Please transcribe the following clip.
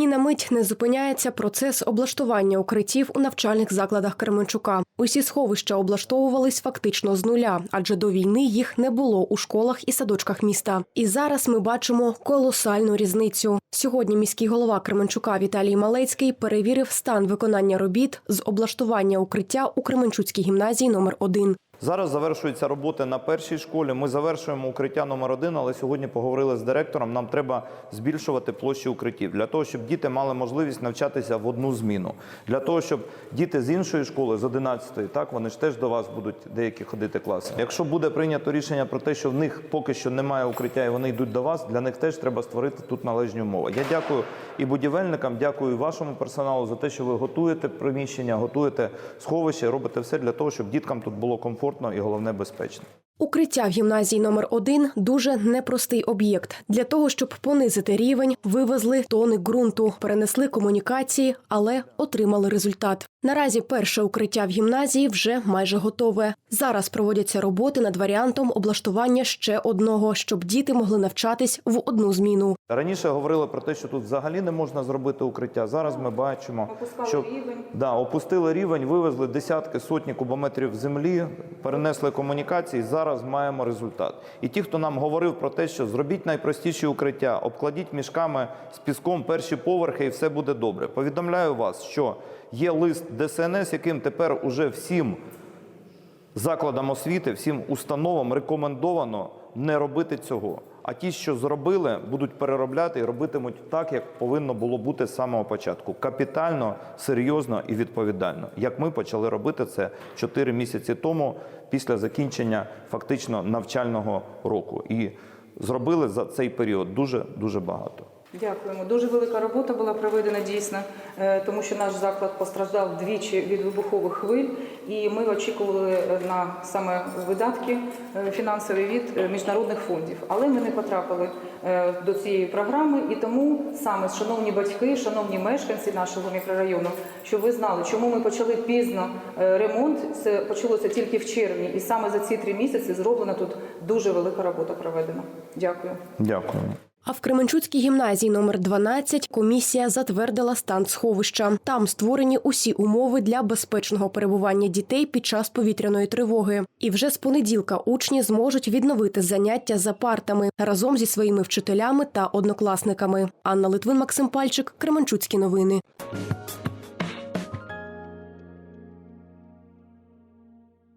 Ні на мить не зупиняється процес облаштування укриттів у навчальних закладах Кременчука. Усі сховища облаштовувались фактично з нуля, адже до війни їх не було у школах і садочках міста. І зараз ми бачимо колосальну різницю. Сьогодні міський голова Кременчука Віталій Малецький перевірив стан виконання робіт з облаштування укриття у Кременчуцькій гімназії номер 1 Зараз завершуються роботи на першій школі. Ми завершуємо укриття номер один, але сьогодні поговорили з директором. Нам треба збільшувати площі укриттів для того, щоб діти мали можливість навчатися в одну зміну. Для того, щоб діти з іншої школи, з 11-ї, так вони ж теж до вас будуть деякі ходити класи. Якщо буде прийнято рішення про те, що в них поки що немає укриття і вони йдуть до вас, для них теж треба створити тут належні умови. Я дякую і будівельникам, дякую і вашому персоналу за те, що ви готуєте приміщення, готуєте сховище, робите все для того, щоб діткам тут було комфортно і головне безпечно. Укриття в гімназії номер 1 дуже непростий об'єкт. Для того, щоб понизити рівень, вивезли тони ґрунту, перенесли комунікації, але отримали результат. Наразі перше укриття в гімназії вже майже готове. Зараз проводяться роботи над варіантом облаштування ще одного, щоб діти могли навчатись в одну зміну. Раніше говорили про те, що тут взагалі не можна зробити укриття. Зараз ми бачимо, Опускали що рівень. Да, опустили рівень, вивезли десятки, сотні кубометрів землі, перенесли комунікації. Зараз маємо результат. І ті, хто нам говорив про те, що зробіть найпростіші укриття, обкладіть мішками з піском перші поверхи, і все буде добре. Повідомляю вас, що є лист ДСНС, яким тепер уже всім закладам освіти, всім установам рекомендовано не робити цього. А ті, що зробили, будуть переробляти і робитимуть так, як повинно було бути з самого початку. Капітально, серйозно і відповідально. Як ми почали робити це 4 місяці тому, після закінчення фактично навчального року. І зробили за цей період дуже дуже багато. Дякуємо. Дуже велика робота була проведена дійсно, е, тому що наш заклад постраждав двічі від вибухових хвиль, і ми очікували е, на саме видатки е, фінансові від міжнародних фондів. Але ми не потрапили до цієї програми, і тому саме шановні батьки, шановні мешканці нашого мікрорайону, щоб ви знали, чому ми почали пізно ремонт. Це почалося тільки в червні, і саме за ці три місяці зроблена тут дуже велика робота проведена. Дякую. Дякую. А в Кременчуцькій гімназії номер 12 комісія затвердила стан сховища. Там створені усі умови для безпечного перебування дітей під час повітряної тривоги. І вже з понеділка учні зможуть відновити заняття за партами разом зі своїми вчителями та однокласниками. Анна Литвин, Максим Пальчик, Кременчуцькі новини.